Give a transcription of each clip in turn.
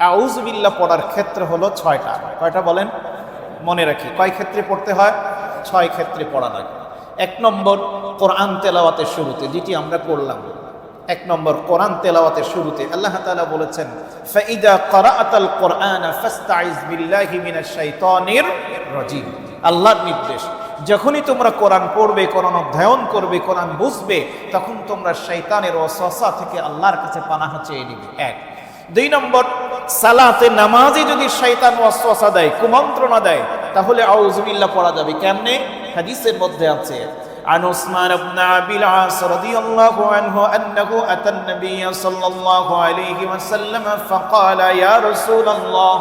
আউজবিল্লা পড়ার ক্ষেত্র হলো ছয়টা। কয়টা বলেন? মনে রাখি। কয় ক্ষেত্রে পড়তে হয়? ছয় ক্ষেত্রে পড়া লাগে এক নম্বর, কোরআন তেলাওয়াতের শুরুতে, যেটি আমরা করলাম এক নম্বর, কোরআন তেলাওয়াতের শুরুতে, আল্লাহ তালা বলেছেন, ফাইদা করাআতাল কোরআন ফাস্তাইজ বিল্লাহি মিনাশ শাইতানির রাজিম। আল্লাহর নির্দেশ, যখনই তোমরা কোরআন পড়বে, কোরআন অধ্যয়ন করবে, কোরআন বুঝবে, তখন তোমরা শৈতানের ওয়াসওয়াসা থেকে আল্লাহর কাছে পানাহ চেয়ে নিবে। এক। দুই নম্বর সালাতে নামাজে যদি শৈতান ওয়াসওয়াসা দেয় কুমন্ত্রণা দেয় তাহলে আউযুবিল্লাহ পড়া যাবে কেমনে হাদিসের মধ্যে আছে عن عثمان بن أبي العاص رضي الله عنه أنه أتى النبي صلى الله عليه وسلم فقال يا رسول الله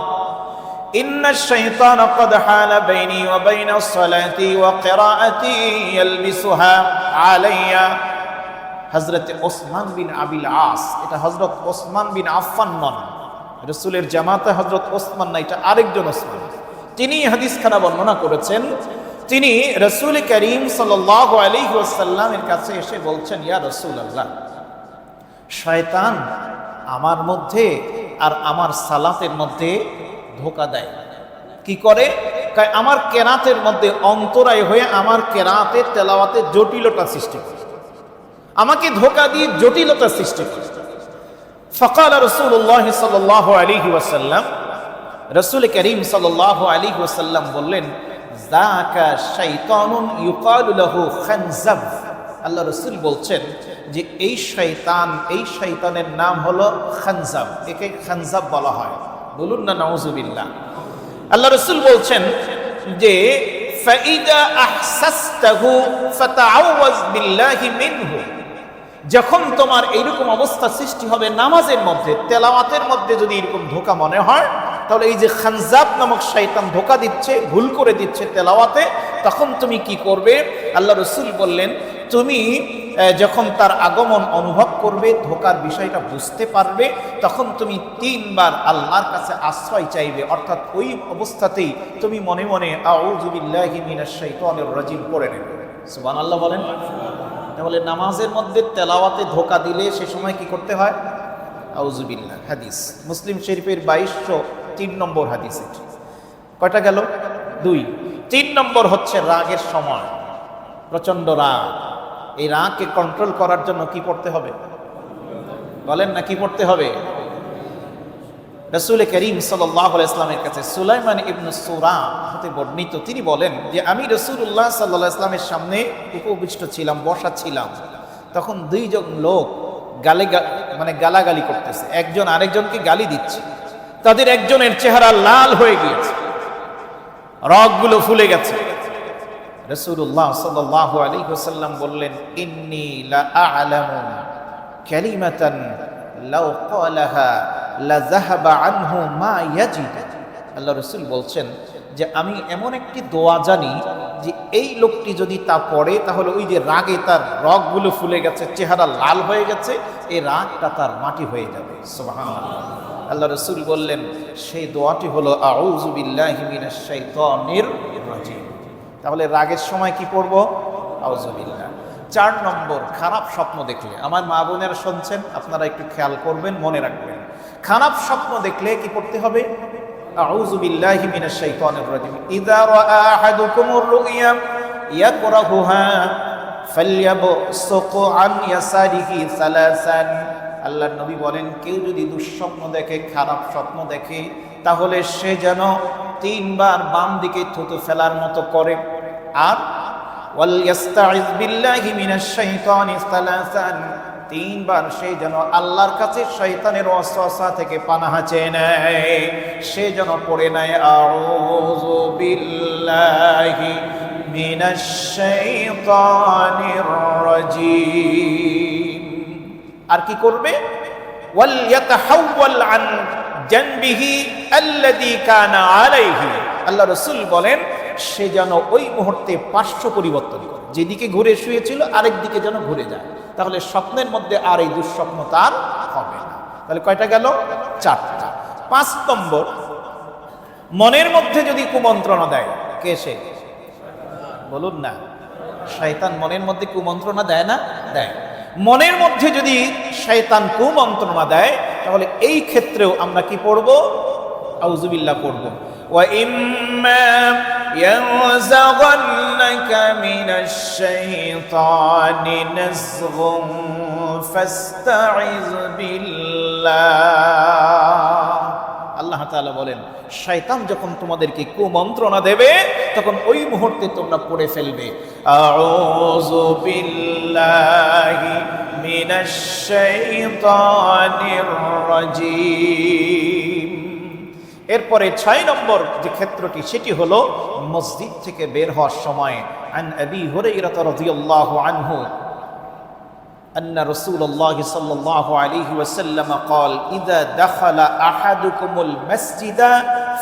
إن الشيطان قد حال بيني وبين الصلاة وقراءتي يلبسها علي হজরত ওসমান বিন আবিল আস এটা হজরত ওসমান বিন আফফান নন রসুলের জামাতে হজরত ওসমান না, এটা আরেকজন ওসমান। তিনি হাদিস খানা বর্ণনা করেছেন, তিনি রসুল করিম সাল্লাহ আলী ওসাল্লামের কাছে এসে বলছেন, ইয়া রসুল আল্লাহ শয়তান আমার মধ্যে আর আমার সালাতের মধ্যে ধোকা দেয়। কি করে? আমার কেরাতের মধ্যে অন্তরায় হয়ে আমার কেরাতের তেলাওয়াতে জটিলতা সৃষ্টি করে। আমাকে ধোকা দিয়ে জটিলতা সৃষ্টি করে। ফকাল রসুল্লাহ সাল্লাহ আলী ওয়াসাল্লাম রসুল করিম সাল্লাহ আলী ওয়াসাল্লাম বললেন জাকা শাইতানুন ইউকালু লাহু খানজাব আল্লাহ রসুল বলছেন যে, এই শয়তান, এই শয়তানের নাম হলো খানজাব। একে খানজাব বলা হয়। বলুন না নওজুবিল্লাহ আল্লাহ রসুল বলছেন যে ফাইদা আহসাসতাহু ফাতাআওয়াজ বিল্লাহি মিনহু। যখন তোমার এইরকম অবস্থা সৃষ্টি হবে নামাজের মধ্যে, তেলাওয়াতের মধ্যে যদি এরকম ধোকা মনে হয়, তাহলে এই যে খানজাব নামক শয়তান ধোকা দিচ্ছে, ভুল করে দিচ্ছে তেলাওয়াতে, তখন তুমি কি করবে? আল্লাহ রসুল বললেন, তুমি যখন তার আগমন অনুভব করবে, ধোকার বিষয়টা বুঝতে পারবে, তখন তুমি তিনবার আল্লাহর কাছে আশ্রয় চাইবে। অর্থাৎ ওই অবস্থাতেই তুমি মনে মনে রাজিম পড়ে নেবে। সুবহানাল্লাহ বলেন? তাহলে নামাজের মধ্যে তেলাওয়াতে ধোকা দিলে সে সময় কি করতে হয়? আউজুবিল্লাহ হাদিস। মুসলিম শরীফের বাইশশো তিন নম্বর হাদিস। এটি কয়টা গেল? দুই। তিন নম্বর হচ্ছে রাগের সময়। প্রচণ্ড রাগ। এই রাগকে কন্ট্রোল করার জন্য কি পড়তে হবে? বলেন না কি পড়তে হবে? রসুল করিম সাল্লাহ ইসলামের কাছে সুলাইমান ইবনু সুরা হতে বর্ণিত, তিনি বলেন যে, আমি রসুল্লাহ সাল্লাহ ইসলামের সামনে উপবিষ্ট ছিলাম, বসা ছিলাম। তখন দুইজন লোক গালে মানে গালাগালি করতেছে। একজন আরেকজনকে গালি দিচ্ছে। তাদের একজনের চেহারা লাল হয়ে গিয়েছে। রগগুলো ফুলে গেছে। রসুল্লাহ সাল্লাহ আলী হোসাল্লাম বললেন, ইন্নি আ'লামু কালিমাতান লাউ ক্বালাহা লা যাহাবা আনহু মা ইয়াজিদ। আল্লাহ রসুল বলছেন যে, আমি এমন একটি দোয়া জানি যে, এই লোকটি যদি তা পড়ে, তাহলে ওই যে রাগে তার রগগুলো ফুলে গেছে, চেহারা লাল হয়ে গেছে এই রাগটা তার মাটি হয়ে যাবে। সুবহানাল্লাহ। আল্লাহ রসুল বললেন, সেই দোয়াটি হলো, আউযু বিল্লাহি মিনাশ শাইতানির রাজিম। তাহলে রাগের সময় কি পড়ব? আউজুবিল্লাহ চার নম্বর, খারাপ স্বপ্ন দেখলে। আমার মা বোনেরা শুনছেন, আপনারা একটু খেয়াল করবেন, মনে রাখবেন। খারাপ স্বপ্ন দেখলে কি পড়তে হবে? বিল্লাহি মিনাশ শাইতানির রাজিম। ইযা রাআ আহাদুকুমুর রুইয়া ইয়াকরাহুহা ফালইয়াবসুক আন ইয়াসারিহি সালাসান। আল্লাহর নবী বলেন, কেউ যদি দুঃস্বপ্ন দেখে, খারাপ স্বপ্ন দেখে তাহলে সে যেন তিনবার বাম দিকে থুতু ফেলার মতো করে। আর তিনবার সে যেন আল্লাহর কাছে শয়তানের ওয়াসওয়াসা থেকে পানাহা চেয়ে নেয়। সে যেন পড়ে নেয় আর কি করবে? ওয়ালিয়াতাহাওয়াল আন জানবিহি আল্লাযী কানা আলাইহি। আল্লাহ রাসূল বলেন, সে যেন ওই মুহূর্তে পার্শ্ব পরিবর্তন করে। যেদিকে ঘুরে শুয়েছিল, আরেক দিকে যেন ঘুরে যায়। তাহলে স্বপ্নের মধ্যে আর এই দুঃস্বপ্ন তার হবে না। তাহলে কয়টা গেল? চারটা। পাঁচ নম্বর, মনের মধ্যে যদি কুমন্ত্রণা দেয়, কে সে? বলুন না। শয়তান মনের মধ্যে কুমন্ত্রণা দেয় না? দেয়। মনের মধ্যে যদি শয়তান কুমন্ত্রণা দেয় তাহলে এই ক্ষেত্রেও আমরা কি পড়ব আউজুবিল্লাহ পড়ব وإما ينزغنك من الشيطان نزغ فاستعذ بالله তাআলা বলেন, শয়তান যখন তোমাদেরকে কুমন্ত্রণা দেবে, তখন ওই মুহূর্তে তোমরা পড়ে ফেলবে এরপরে ছয় নম্বর যে ক্ষেত্রটি, সেটি হলো মসজিদ থেকে বের হওয়ার সময়, আন আবি হুরাইরা রাদিয়াল্লাহু আনহু। أن رسول الله صلى الله عليه وسلم قال إذا دخل أحدكم المسجد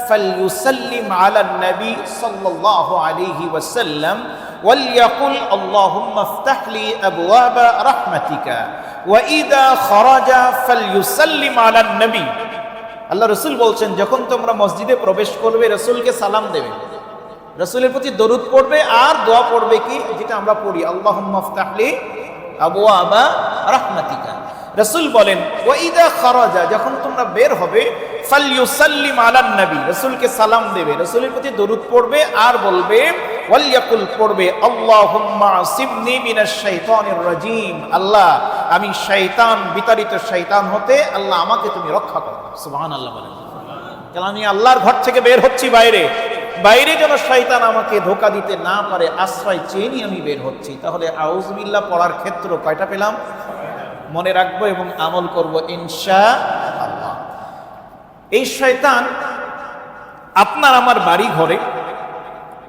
فليسلم على النبي صلى الله عليه وسلم وليقل اللهم افتح لي أبواب رحمتك وإذا خرج فليسلم على النبي আল্লাহ রসুল বলছেন যখন তোমরা মসজিদে প্রবেশ করবে রসুলকে সালাম দেবে রসুলের প্রতি দরুদ পড়বে আর দোয়া পড়বে কি যেটা আমরা পড়ি আল্লাহ মফতাহলি আবু আবা রাহমাতিকা। রসুল বলেন, ওয়াইদা খারাজা, যখন তোমরা বের হবে ফালিউসাল্লিম আলান নবী। রসুলকে সালাম দেবে। রসুলের প্রতি দরুদ পড়বে আর বলবে, ওয়ালিয়াকুল পড়বে, আল্লাহুম্মা সিবনি মিনাশ শাইতানির রাজিম। আল্লাহ, আমি শয়তান বিতাড়িত শয়তান হতে আল্লাহ আমাকে তুমি রক্ষা করো। সুবহানাল্লাহ বলেন। কেন আমি আল্লাহর ঘর থেকে বের হচ্ছি বাইরে? বাইরে যেন শয়তান আমাকে ধোকা দিতে না পারে, আশ্রয় চেয়ে আমি বের হচ্ছি। তাহলে আউজবিল্লাহ পড়ার ক্ষেত্র কয়টা পেলাম? মনে রাখব এবং আমল করব ইনশা আল্লাহ এই শয়তান আপনার আমার বাড়ি ঘরে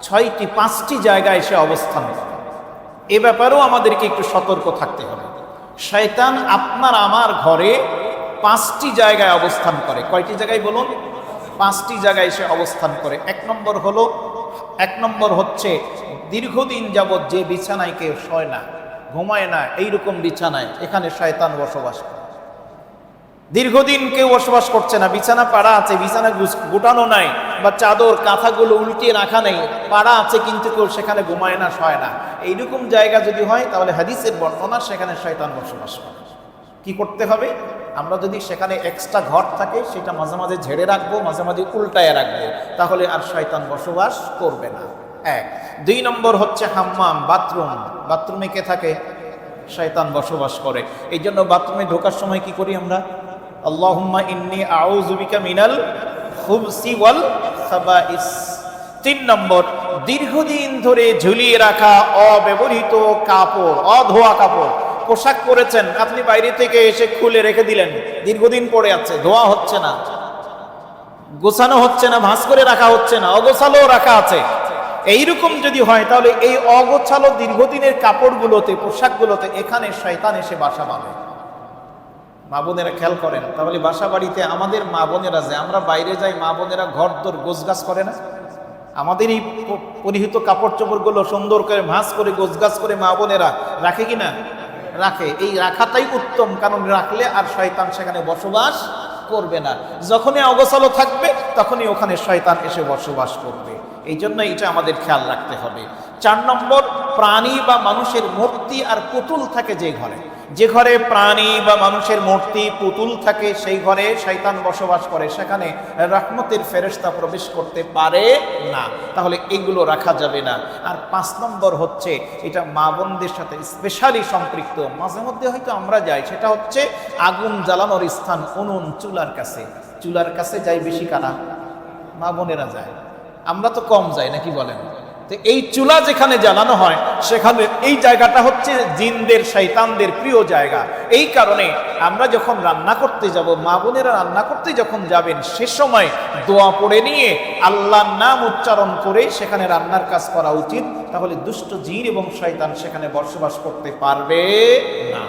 ছয়টি, পাঁচটি জায়গায় এসে অবস্থান করে। এ ব্যাপারেও আমাদেরকে একটু সতর্ক থাকতে হবে। শয়তান আপনার আমার ঘরে পাঁচটি জায়গায় অবস্থান করে। কয়টি জায়গায় বলুন? পাঁচটি জায়গায় এসে অবস্থান করে। এক নম্বর হলো, এক নম্বর হচ্ছে দীর্ঘদিন যাবৎ যে বিছানায় কেউ শয় না, ঘুমায় না, এইরকম বিছানায় এখানে শয়তান বসবাস করে। দীর্ঘদিন কেউ বসবাস করছে না, বিছানা পাড়া আছে, বিছানা গুটানো নাই, বা চাদর, কাঁথাগুলো উল্টিয়ে রাখা নেই, পাড়া আছে কিন্তু কেউ সেখানে ঘুমায় না, শয় না। এইরকম জায়গা যদি হয়, তাহলে হাদিসের বর্ণনা সেখানে শয়তান বসবাস করে। কি করতে হবে? আমরা যদি সেখানে এক্সট্রা ঘর থাকে, সেটা মাঝে মাঝে ঝেড়ে রাখব, মাঝে মাঝে উল্টায় রাখব, তাহলে আর শয়তান বসবাস করবে না। এক। দুই নম্বর হচ্ছে হাম্মাম, বাথরুম। বাথরুমে কে থাকে? শয়তান বসবাস করে। এই জন্য বাথরুমে ঢোকার সময় কি করি আমরা? আল্লাহুম্মা ইন্নি আউযুবিকা মিনাল খুবসি ওয়াল খাবাইস তিন নম্বর, দীর্ঘদিন ধরে ঝুলিয়ে রাখা অব্যবহৃত কাপড়, অধোয়া কাপড়। পোশাক পরেছেন, আপনি বাইরে থেকে এসে খুলে রেখে দিলেন। দীর্ঘদিন পরে আছে, ধোয়া হচ্ছে না। গোছানো হচ্ছে না, ভাঁজ করে রাখা হচ্ছে না অগোছালো রাখা আছে। এইরকম যদি হয়, তাহলে এই অগোছালো দীর্ঘদিনের কাপড়গুলোতে, পোশাকগুলোতে এখানে শয়তান এসে বাসা বাঁধে। মা বোনেরা খেয়াল করেন, তাহলে বাসা বাড়িতে আমাদের মা বোনেরা যে, আমরা বাইরে যাই, মা বোনেরা ঘর দোর গোছগাছ করে না? আমাদের এই পরিহিত কাপড় চোপড়গুলো সুন্দর করে ভাঁজ করে গোছগাছ করে মা বোনেরা রাখে কি না? রাখে। এই রাখাটাই উত্তম, কারণ রাখলে আর শয়তান সেখানে বসবাস করবে না। যখনই অগোছালো থাকবে, তখনই ওখানে শয়তান এসে বসবাস করবে। এই জন্য এটা আমাদের খেয়াল রাখতে হবে। চার নম্বর, প্রাণী বা মানুষের মূর্তি আর পুতুল থাকে যে ঘরে। যে ঘরে প্রাণী বা মানুষের মূর্তি, পুতুল থাকে সেই ঘরে শয়তান বসবাস করে। সেখানে রহমতের ফেরেশতা প্রবেশ করতে পারে না। তাহলে এগুলো রাখা যাবে না। আর পাঁচ নম্বর হচ্ছে, এটা মা বোনদের সাথে স্পেশালি সম্পৃক্ত। মাঝে মধ্যে হয়তো আমরা যাই, সেটা হচ্ছে আগুন জ্বালানোর স্থান উনুন, চুলার কাছে। চুলার কাছে যাই বেশি কারা? মা বোনেরা যায়। আমরা তো কম যাই, নাকি বলেন? তো এই চুলা যেখানে জ্বালানো হয়, সেখানে এই জায়গাটা হচ্ছে জিনদের শৈতানদের প্রিয় জায়গা। এই কারণে আমরা যখন রান্না করতে যাব, মা বোনেরা রান্না করতে যখন যাবেন, সে সময় দোয়া পড়ে নিয়ে আল্লাহর নাম উচ্চারণ করে সেখানে রান্নার কাজ করা উচিত, তাহলে দুষ্ট জিন এবং শয়তান সেখানে বসবাস করতে পারবে না।